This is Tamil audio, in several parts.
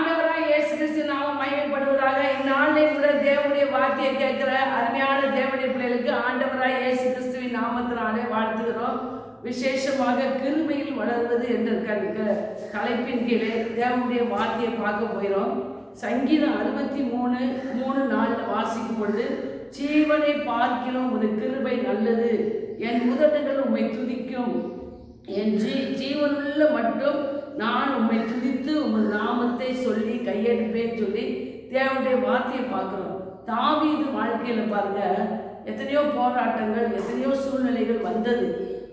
ஆண்டவராக இயேசு கிறிஸ்து நாம மகிமைப்படுவதாக இந்நாளிலே கூட தேவனுடைய வார்த்தையை கேட்கிற அருமையான தேவனுடைய பிள்ளைகளுக்கு ஆண்டவராக இயேசு கிறிஸ்துவின் நாமத்தினாலே வாழ்த்துகிறோம். விசேஷமாக கிருமையில் வளர்வது என்ற க- கலைப்பின் தலைப்பின் கீழே தேவனுடைய வார்த்தையை பார்க்க போயிடும் சங்கீதம் அறுபத்தி மூணு மூணு நாளில் வாசிக்கும் பொழுது ஜீவனை பார்க்கிலும் ஒரு கிருபை நல்லது. என் உதடுகள் உண்மை துதிக்கும். என் ஜீ ஜீவனுள்ள மட்டும் நான் உண்மை துதித்து உமது நாமத்தை சொல்லி கையெடுப்பேன் சொல்லி தேவனுடைய வார்த்தையை பார்க்குறோம். தாவீது வாழ்க்கையில் பாருங்க எத்தனையோ போராட்டங்கள் எத்தனையோ சூழ்நிலைகள் வந்தது.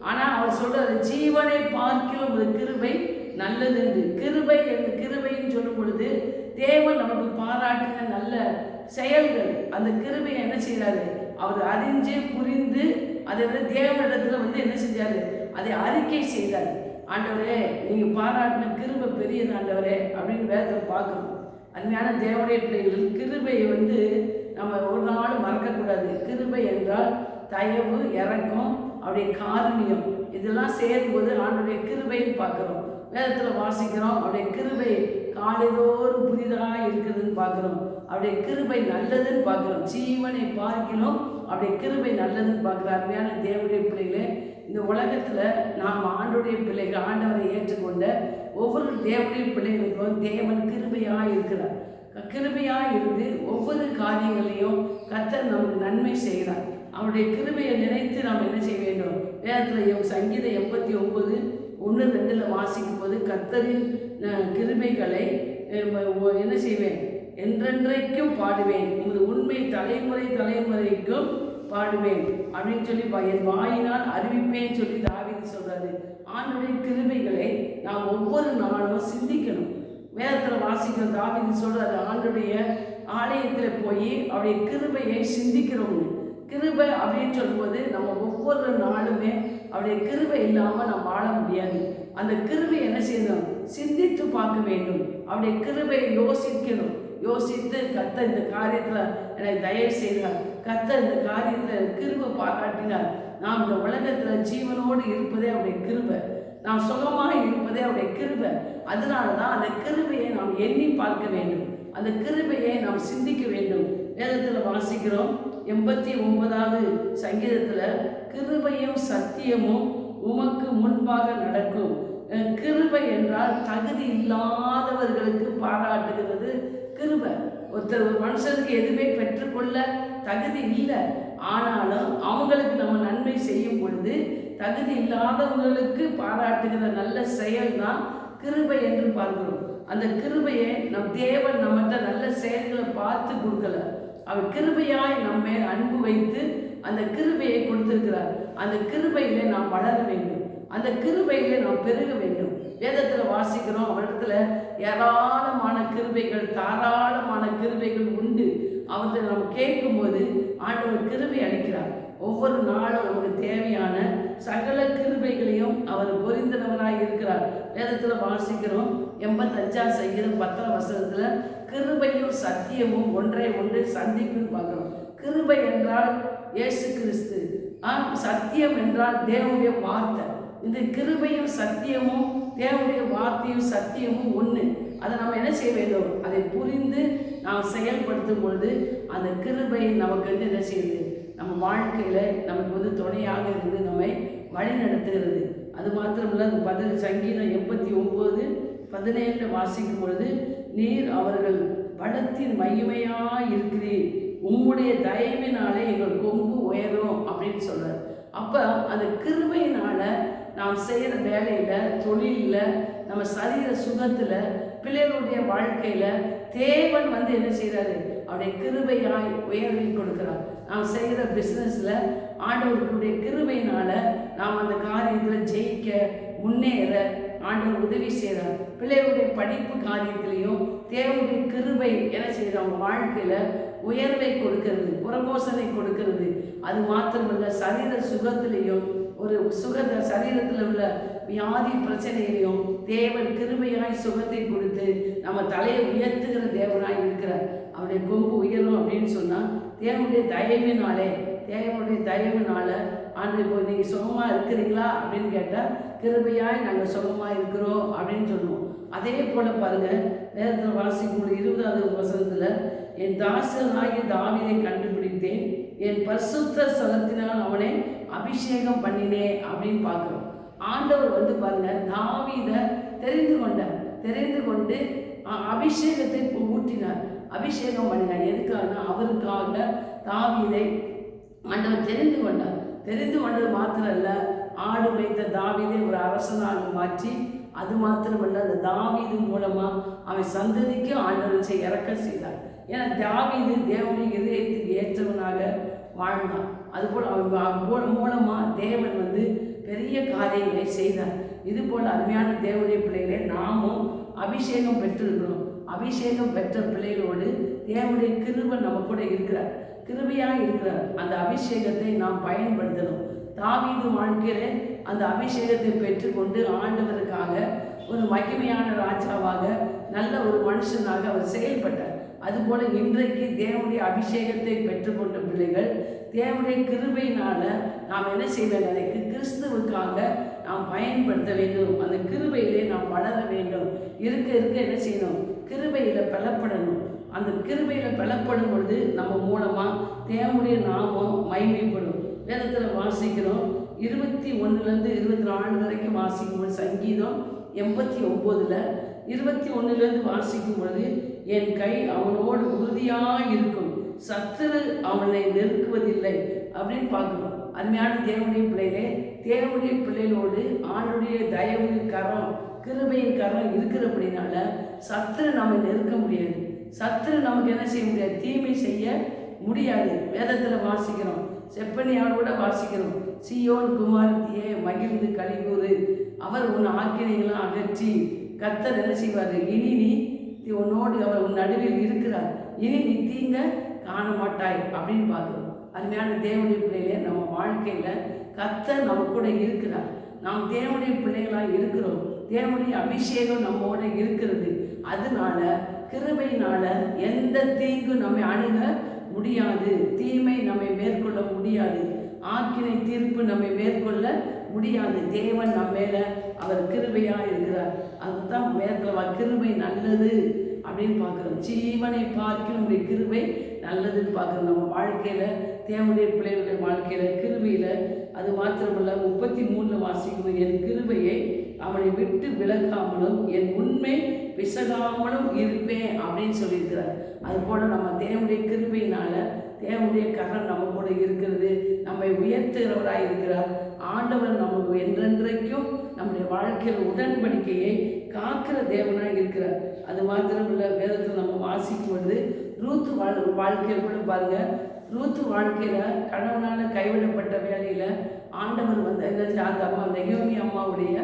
ஆனால் அவர் சொல்றாரு ஜீவனை பார்க்கிற ஒரு கிருபை நல்லது என்று கிருபை என்று கிருபைன்னு சொல்லும் பொழுது தேவன் நமக்கு பாராட்டின நல்ல செயல்கள். அந்த கிருபையை என்ன செய்கிறாரு அவர் அறிஞ்சு புரிந்து அதை வந்து தேவனிடத்துல வந்து என்ன செஞ்சாரு? அதை அறிக்கை செய்தார். ஆண்டவரே நீங்கள் பாராட்டின கிருபை பெரியது ஆண்டவரே அப்படின்னு வேதத்தை பார்க்குறோம் அருமையான தேவனுடைய பிள்ளைகள் கிருபையை வந்து நம்ம ஒரு நாள் மறக்கக்கூடாது. கிருபை என்றால் தயவு இறக்கம் அப்படியே காரணியம். இதெல்லாம் சேரும்போது ஆண்டுடைய கிருபைன்னு பார்க்குறோம் வேதத்தில் வாசிக்கிறோம் அவருடைய கிருபை காலைதோறும் புதிதாக இருக்குதுன்னு பார்க்குறோம் அவருடைய கிருபை நல்லதுன்னு பார்க்குறோம் ஜீவனை பார்க்கிறோம் அவருடைய கிருபை நல்லதுன்னு பார்க்குற அருமையான தேவனுடைய பிள்ளைகளே இந்த உலகத்தில் நாம் ஆண்டுடைய பிள்ளைகள் ஆண்டவரை ஏற்றுக்கொண்ட ஒவ்வொரு தேவனுடைய பிள்ளைகளுக்கும் தேவன் கிருபையாக இருக்கிறார். கிருபையாக இருந்து ஒவ்வொரு காரியங்களையும் கத்தர் நமக்கு நன்மை செய்கிறார். அவருடைய கிருபையை நினைத்து நாம் என்ன செய்ய வேண்டும்? வேதத்தில் சங்கீதம் எண்பத்தி ஒன்பது ஒன்று ரெண்டில் வாசிக்கும் போது கத்தரின் கிருபைகளை என்ன செய்வேன்? என்றென்றைக்கும் பாடுவேன். உமது உண்மை தலைமுறை தலைமுறைக்கும் பாடுவேன். அப்படின்னு சொல்லி என் வாயினால் அறிவிப்பேன் சொல்லி தாவிது சொல்றாரு. ஆண்டுடைய கிருமைகளை நாம் ஒவ்வொரு நாளும் சிந்திக்கணும். வேதத்தில் வாசிக்கிற தாவிது சொல்றாரு ஆண்டுடைய ஆலயத்தில் போய் அவருடைய கிருபையை சிந்திக்கிறோம்னு கிருபை அப்படின்னு சொல்லும்போது நம்ம ஒவ்வொரு நாளுமே அவருடைய கிருபை இல்லாமல் நம்ம வாழ முடியாது. அந்த கிருபை என்ன செய்யணும்? சிந்தித்து பார்க்க வேண்டும். அவருடைய கிருபை யோசிக்கணும். யோசித்து கத்த இந்த காரியத்தில் எனக்கு தயவு செய்தார் கத்த இந்த காரியத்தில் கிருபை பாராட்டினார். நாம் இந்த உலகத்தில் ஜீவனோடு இருப்பதே அவருடைய கிருபை. நாம் சுகமாக இருப்பதே அவருடைய கிருபை. அதனால தான் அந்த கிருபையை நாம் எண்ணி பார்க்க வேண்டும். அந்த கிருபையை நாம் சிந்திக்க வேண்டும். வேதத்தில் வாசிக்கிறோம் எண்பத்தி ஒன்பதாவது சங்கீதத்தில் கிருபையும் சத்தியமும் உமக்கு முன்பாக நடக்கும். கிருபை என்றால் தகுதி இல்லாதவர்களுக்கு பாராட்டுகிறது கிருபை. ஒருத்தர் ஒரு மனுஷனுக்கு எதுவுமே பெற்றுக்கொள்ள தகுதி இல்லை. ஆனாலும் அவங்களுக்கு நம்ம நன்மை செய்யும் பொழுது தகுதி இல்லாதவங்களுக்கு பாராட்டுகிற நல்ல செயல் தான் கிருபை என்று பார்க்கிறோம். அந்த கிருபையை நம் தேவன் நம்மகிட்ட நல்ல செயல்களை பார்த்து கொடுக்கல. அவர் கிருபையாய் நம்ம அன்பு வைத்து அந்த கிருபையை கொடுத்திருக்கிறார். அந்த கிருபையில நாம் வளர வேண்டும். அந்த கிருபையில நாம் பெருக வேண்டும். வேதத்தில் வாசிக்கிறோம் அவரிடத்துல ஏராளமான கிருபைகள் தாராளமான கிருபைகள் உண்டு. அவற்றை நம்ம கேட்கும்போது ஆண்டவர் கிருபை அளிக்கிறார். ஒவ்வொரு நாளும் நமக்கு தேவையான சகல கிருபைகளையும் அவர் பொரிந்தனவராய் இருக்கிறார். வேதத்தில் வாசிக்கிறோம் எண்பத்தஞ்சாம் சங்கீதம் பத்தாம் வசனத்தில் கிருபையும் சத்தியமும் ஒன்றை ஒன்று சந்திப்புன்னு பார்க்குறோம் கிருபை என்றால் இயேசு கிறிஸ்து. ஆம் சத்தியம் என்றால் தேவனுடைய வார்த்தை. இந்த கிருபையும் சத்தியமும் தேவனுடைய வார்த்தையும் சத்தியமும் ஒன்று அதை நம்ம என்ன செய்ய வேண்டும்? அதை புரிந்து நாம் செயல்படுத்தும் பொழுது அந்த கிருபை நமக்கு வந்து என்ன செய்யுது? நம்ம வாழ்க்கையில் நமக்கு வந்து துணையாக இருந்து நம்மை வழி நடத்துகிறது அது மாத்திரமில்ல அந்த பதில் சங்கீதம் எண்பத்தி ஒம்பது பதினேழில் வாசிக்கும் பொழுது நீர் அவர்கள் பலத்தின் மகிமையாக இருக்கிறீர். உம்முடைய தயவினாலே எங்கள் கொம்பு உயரும் அப்படின்னு சொல்கிறார் அப்போ அந்த கிருபையினால நாம் செய்கிற வேலையில் தொழிலில் நம்ம சரீர சுகத்தில் பிள்ளைகளுடைய வாழ்க்கையில் தேவன் வந்து என்ன செய்கிறாரு அவருடைய கிருபையாய் உயர்வை கொடுக்கிறார். நாம் செய்கிற பிஸ்னஸில் ஆண்டவர்களுடைய கிருபையினால் நாம் அந்த காரியத்தில் ஜெயிக்க முன்னேற ஆண்டவர் உதவி செய்கிறார் பிள்ளைகளுடைய படிப்பு காரியத்திலையும் தேவனுடைய கிருபை என்ன செய்கிறோம் அவங்க வாழ்க்கையில் உயர்வை கொடுக்கிறது புறமோசனை கொடுக்கிறது. அது மாத்திரமல்ல சரீர சுகத்திலையும் ஒரு சுகத சரீரத்தில் உள்ள வியாதி பிரச்சனையிலையும் தேவன் கிருபையாய் சுகத்தை கொடுத்து நம்ம தலையை உயர்த்துகிற தேவனாய் இருக்கிறார். அவருடைய கொம்பு உயரும் அப்படின்னு சொன்னால் தேவனுடைய தயவினாலே தேவனுடைய தயவினால ஆண்டு இப்போ நீங்கள் சுகமாக இருக்கிறீங்களா? அப்படின்னு கேட்டால் கிருபையாய் நாங்கள் சுகமாக இருக்கிறோம் அப்படின்னு சொல்லுவோம். அதே போல் பாருங்கள் நேரத்தில் வாசிக்கும் இருபதாவது வசனத்துல என் தாசனாகி தாவிதை கண்டுபிடித்தேன். என் பரிசுத்த சலத்தினால் அவனை அபிஷேகம் பண்ணினேன் அப்படின்னு பார்க்குறோம். ஆண்டவர் வந்து பாருங்க தாவீதை தெரிந்து கொண்டார். தெரிந்து கொண்டு அபிஷேகத்தை ஊட்டினார். அபிஷேகம் பண்ணினார். எதுக்காகனா அவருக்காக தாவீதை ஆண்டவர் தெரிந்து கொண்டார். தெரிந்து கொண்டது மாத்திரம் இல்லை ஆடு வைத்த தாவிதை ஒரு அரசனாக மாற்றி அது மாத்திரமல்ல அந்த தாவீது மூலமாக அவன் சந்ததிக்கு ஆண்டவர் செய்ய இறக்க செய்தார். ஏன்னா தாவீது தேவனுடைய இதயத்துக்கு ஏற்றவனாக வாழ்ந்தான். அதுபோல் அவன் மூலமாக தேவன் வந்து பெரிய காரியங்களை செய்தார். இது போல் அருமையான தேவனுடைய பிள்ளைகளை நாமும் அபிஷேகம் பெற்றிருக்கிறோம். அபிஷேகம் பெற்ற பிள்ளைகளோடு தேவனுடைய கிருபை நம்ம கூட இருக்கிறார். கிருபையா இருக்கிறார். அந்த அபிஷேகத்தை நாம் பயன்படுத்தணும். தாவீது வாழ்க்கையில அந்த அபிஷேகத்தை பெற்றுக்கொண்டு ஆண்டவருக்காக ஒரு மகிமையான ராஜாவாக நல்ல ஒரு மனுஷனாக அவர் செயல்பட்டார். அதுபோல இன்றைக்கு தேவனுடைய அபிஷேகத்தை பெற்றுக்கொண்ட பிள்ளைகள் தேவனுடைய கிருபையினால நாம் என்ன செய்ய நினைக்கு கிறிஸ்துவுக்காக நாம் பயன்படுத்த வேண்டும். அந்த கிருபையிலே நாம் வளர வேண்டும். இருக்க இருக்க என்ன செய்யணும்? கிருபையில பலப்படணும். அந்த கிருபையில பலப்படும் பொழுது நம்ம மூலமா தேவனுடைய நாமம் மகிமைப்படும். வேதத்தில் வாசிக்கிறோம். இருபத்தி ஒன்றுலேருந்து இருபத்தி நாலு வரைக்கும் வாசிக்கும் பொழுது சங்கீதம் எண்பத்தி ஒம்போதில் இருபத்தி ஒன்றுலேருந்து வாசிக்கும் பொழுது என் கை அவனோடு உறுதியாக இருக்கும் சத்துரு அவனை நெருக்குவதில்லை. அப்படின்னு பார்க்கணும். அருமையான தேவனுடைய பிள்ளைகளே தேவனுடைய பிள்ளைகளோடு ஆணுடைய தயவு கரம் கிருபையின் கரம் இருக்கிறபடினால சத்துரு நம்ம நெருக்க முடியாது. சத்துரு நமக்கு என்ன செய்ய முடியாது? தீமை செய்ய முடியாது. வேதத்தில் வாசிக்கிறோம். செப்பனியாரோட வாசிக்கிறோம். சியோன் குமாரத்தியே மகிழ்ந்து கழிவுறு அவர் உன் ஆக்கினைகளை அகற்றி கத்தர் என்ன செய்வார்? இனி நீ உன்னோடு அவர் உன் நடுவில் இருக்கிறார். இனி நீ தீங்க காண மாட்டாய் அப்படின்னு பார்க்கிறோம். அருமையான தேவனுடைய பிள்ளையில நம்ம வாழ்க்கையில் கத்தர் நம்ம கூட இருக்கிறார். நாம் தேவனுடைய பிள்ளைகளாக இருக்கிறோம். தேவனுடைய அபிஷேகம் நம்மோட இருக்கிறது. அதனால கிருபையினால எந்த தீங்கும் நம்மை அணுக முடியாது. தீமை நம்மை மேற்கொள்ள முடியாது. ஆக்கினை தீர்ப்பு நம்மை மேற்கொள்ள முடியாது. தேவன் நம்ம மேல அவர் கிருபையா இருக்கிறார். அதுதான் மேற்கொள்ள கிருபை நல்லது அப்படின்னு பார்க்குறோம். ஜீவனை பார்க்க நம்முடைய கிருபை நல்லதுன்னு பார்க்குறோம். நம்ம வாழ்க்கையில் தேவனுடைய பிள்ளைகளுடைய வாழ்க்கையில் கிருபையில் அது மாத்திரமல்ல முப்பத்தி மூணில் வாசிக்கும் என் கிருபையை அவனை விட்டு விளக்காமலும் என் உண்மை விசகாமலும் இருப்பேன் அப்படின்னு சொல்லியிருக்கிறார். அது போல் நம்ம தேவனுடைய கிருப்பையினால் தேவனுடைய கரம் நம்ம கூட இருக்கிறது. நம்மை உயர்த்துகிறவராக இருக்கிறார். ஆண்டவர் நமக்கு என்றென்றைக்கும் நம்முடைய வாழ்க்கையில் உடன்படிக்கையை காக்கிற தேவனாக இருக்கிறார். அது மாத்திரம் இல்லை வேதத்தில் நம்ம வாசிக்கும் பொழுது ரூத்து வாழ் வாழ்க்கையை கூட பாருங்கள் ரூத்து வாழ்க்கையில் கணவனால கைவிடப்பட்ட வேலையில் ஆண்டவர் வந்து என்ன செஞ்ச- அந்த அம்மா நெகோமி அம்மாவுடைய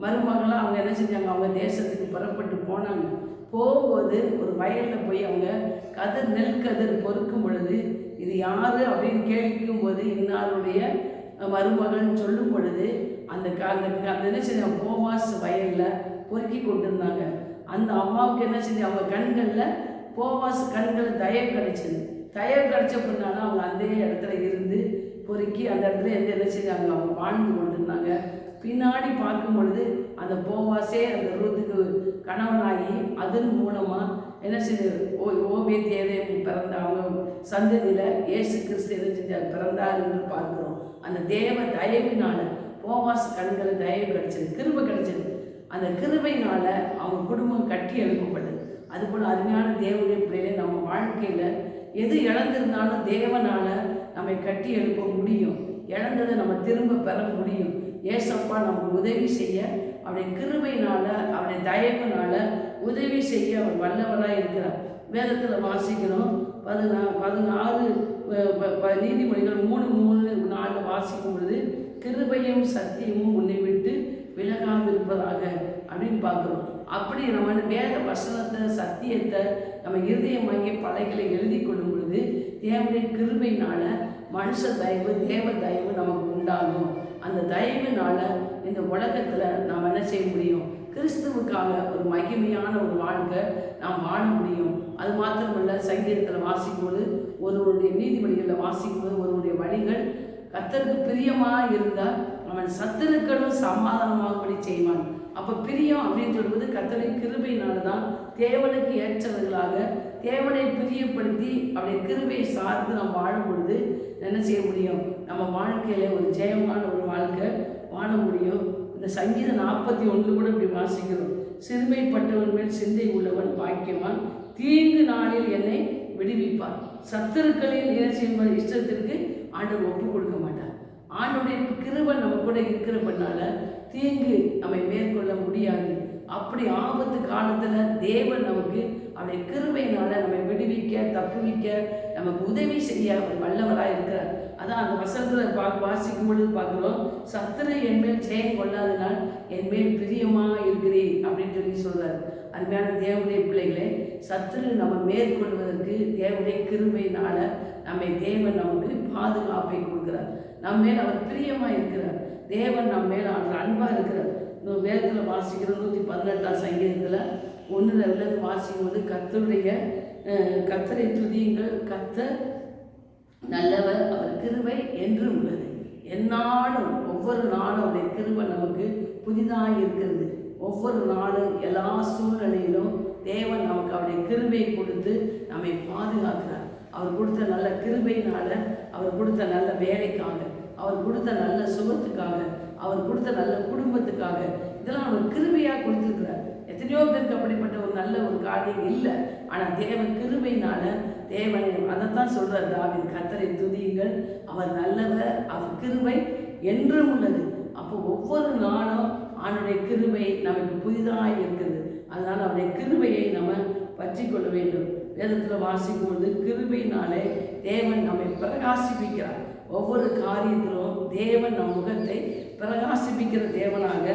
மருமகளாக அவங்க என்ன செஞ்சாங்க? அவங்க தேசத்துக்கு புறப்பட்டு போனாங்க. போகும்போது ஒரு வயலில் போய் அவங்க கதிர் நெல் கதிர் பொறுக்கும் பொழுது இது யார் அப்படின்னு கேட்கும் போது இன்னாருடைய மருமகள்னு சொல்லும் பொழுது அந்த க- அந்த க- அந்த என்ன செஞ்சாங்க போவாஸ் வயலில் பொறுக்கி கொண்டிருந்தாங்க. அந்த அம்மாவுக்கு என்ன செஞ்சு அவங்க கண்களில் போவாஸ் கண்கள் தயவு கிடைச்சது. தயவு கிடைச்ச பின்னாலும் அவங்க அந்த இடத்துல இருந்து பொறுக்கி அந்த இடத்துல எந்த என்ன செஞ்சாங்க அவங்க வாழ்ந்து கொண்டிருந்தாங்க. பின்னாடி பார்க்கும் பொழுது அந்த போவாசே அந்த ரூத்துக்கு கணவனாகி அதன் மூலமாக என்ன செய்து ஓ ஓவிய தேவை பிறந்த அவங்க சந்ததியில் ஏசு கிறிஸ்து என்ன செஞ்சார் பிறந்தார் என்று பார்க்கிறோம். அந்த தேவ தயவினால போவாஸ் கண்களை தயவு கிடைச்சது கிருபை கிடைச்சது. அந்த கிருபையினால் அவங்க குடும்பம் கட்டி எழுப்பப்பட்டது. அதுபோல் அருமையான தேவனுடைய பிள்ளைகளை நம்ம வாழ்க்கையில் எது இழந்திருந்தாலும் தேவனால நம்மை கட்டி எழுப்ப முடியும். இழந்ததை நம்ம திரும்ப பெற முடியும். ஏசப்பா நமக்கு உதவி செய்ய அவருடைய கிருபையினால அவருடைய தயவுனால உதவி செய்ய அவர் வல்லவராக இருக்கிறார். வேதத்தில் வாசிக்கிறோம் பதினா பதினாறு ப- நீதிமொழிகள் மூணு மூணு நாலு வாசிக்கும் பொழுது கிருபையும் சத்தியமும் உன்னை விட்டு விலகாதிருப்பதாக அப்படின்னு பார்க்குறோம். அப்படி நம்ம வேத வசனத்தை சத்தியத்தை நம்ம இருதயமாகிய பலைகளை எழுதி கொள்ளும் பொழுது தேவனுடைய கிருபையினால மனுஷ தயவு தேவ தயவு நமக்கு உண்டாகும். அந்த தயவுனால இந்த உலகத்தில் நாம் என்ன செய்ய முடியும்? கிறிஸ்துவுக்காக ஒரு மகிமையான ஒரு வாழ்க்கை நாம் வாழ முடியும். அது மாத்திரமல்ல சங்கீதத்தில் வாசிக்கும்போது ஒருவருடைய நீதிபதிகளில் வாசிக்கும்போது ஒருவருடைய வழிகள் கத்தருக்கு பிரியமாக இருந்தால் அவன் சத்துருக்களும் சமாதானமாகும்படி செய்வான். அப்போ பிரியம் அப்படின்னு சொல்வது கத்தரை கிருபையினால தான் தேவனுக்கு ஏற்றவர்களாக தேவனை பிரியப்படுத்தி அப்படி கிருபையை சார்ந்து நம்ம வாழும் பொழுது என்ன செய்ய முடியும்? நம்ம வாழ்க்கையில ஒரு ஜெயமான ஒரு வாழ்க்கை வாழ முடியும். இந்த சங்கீதம் நாற்பத்தி ஒன்று கூட இப்படி வாசிக்கிறோம். சிறுமைப்பட்டவன் மேல் சிந்தை உள்ளவன் பாக்கியவான் தீங்கு நாளில் என்னை விடுவிப்பார் சத்துருக்களில் என்ன இஷ்டத்திற்கு ஆண்டவர் ஒப்பு கொடுக்க மாட்டார். ஆண்டுடைய கிருபை நம்ம கூட இருக்கிறபடினால தீங்கு நம்மை மேற்கொள்ள முடியாது. அப்படி ஆபத்து காலத்தில் தேவன் நமக்கு அவருடைய கிருபையினால நம்மை விடுவிக்க தப்புவிக்க நமக்கு உதவி செய்ய அவர் வல்லவராக இருக்கிறார். அதான் அந்த வசனத்துல பா வாசிக்கும் பொழுது பார்க்குறோம் சத்துரு என் மேல் ஜெயம் கொள்ளாதனால் என் மேல் பிரியமாக இருக்கிறேன் அப்படின்னு சொல்லி சொல்கிறார் அருமையான தேவனுடைய பிள்ளைகளே சத்துரு நம்ம மேற்கொள்வதற்கு தேவனுடைய கிருபையினால நம்மை தேவன் நமக்கு பாதுகாப்பை கொடுக்கிறார். நம்ம மேல் அவர் பிரியமாக இருக்கிறார். தேவன் நம்ம மேல் அவர் அன்பாக இருக்கிறார். இந்த வேதத்தில் வாசிக்கிற நூற்றி பதினெட்டாம் சங்கீதத்தில் ஒன்று ரெண்டு வாசிக்கும் போது கத்தருடைய கத்தரை துதியுங்கள். கத்தர் நல்லவர் அவர் கிருவை என்று உள்ளது. எந்நாளும் ஒவ்வொரு நாளும் அவருடைய கிருபை நமக்கு புதிதாக இருக்கிறது. ஒவ்வொரு நாளும் எல்லா சூழ்நிலையிலும் தேவன் நமக்கு அவருடைய கிருபையை கொடுத்து நம்மை பாதுகாக்கிறார். அவர் கொடுத்த நல்ல கிருபையினால அவர் கொடுத்த நல்ல வேலைக்காக அவர் கொடுத்த நல்ல சுகத்துக்காக அவர் கொடுத்த நல்ல குடும்பத்துக்காக இதெல்லாம் அவர் கிருபையாக கொடுத்துருக்கிறார். எத்தனையோ பேருக்கு அப்படிப்பட்ட ஒரு நல்ல ஒரு காரியம் இல்லை. ஆனால் தேவன் கிருபையினால தேவனை அதைத்தான் சொல்கிறார் தாவின் கத்தரை துதியுங்கள். அவர் நல்லவர் அவர் கிருபை என்றும் உள்ளது. அப்போ ஒவ்வொரு நாளும் அவனுடைய கிருபை நமக்கு புதிதாக இருக்குது. அதனால் அவருடைய கிருபையை நம்ம பற்றி கொள்ள வேண்டும். வேதத்தில் வாசிக்கும் பொழுது கிருபையினாலே தேவன் நம்மை பிரகாசிப்பிக்கிறார். ஒவ்வொரு காரியத்திலும் தேவன் நம் முகத்தை பிரகாசிப்பிக்கிற தேவனாக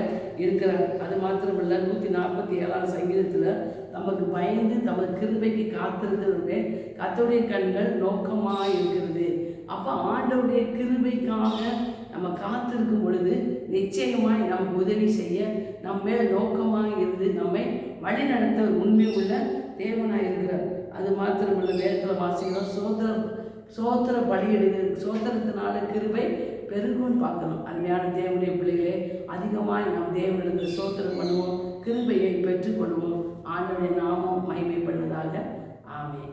இருக்கிறார். அது மாத்திரமல்ல நூற்றி நாற்பத்தி ஏழாம் சங்கீதத்தில் தமக்கு பயந்து தமது கிருபைக்கு காத்திருக்கிறது கத்தோடைய கண்கள் நோக்கமாக இருக்கிறது அப்போ ஆண்டவுடைய கிருபைக்காக நம்ம காத்திருக்கும் பொழுது நிச்சயமாய் நமக்கு உதவி செய்ய நம்ம மேல் நோக்கமாக இருந்து நம்மை வழி நடத்த உண்மை உள்ள தேவனாக இருக்கிறார். அது மாத்திரமல்ல வேதத்தில் வாசிக்கிறோம் சோதர சோத்திர பலியிடுகிற சோத்திரத்தினால கிருபை பெருகும்னு பார்க்கணும். அருமையான தேவனுடைய பிள்ளைகளே அதிகமாக நாம் தேவனுக்கு சோத்திரம் பண்ணுவோம் கிருபையை பெற்றுக்கொள்வோம். ஆண்டவருடைய நாமம் மகிமைப்படுவதாக. ஆமே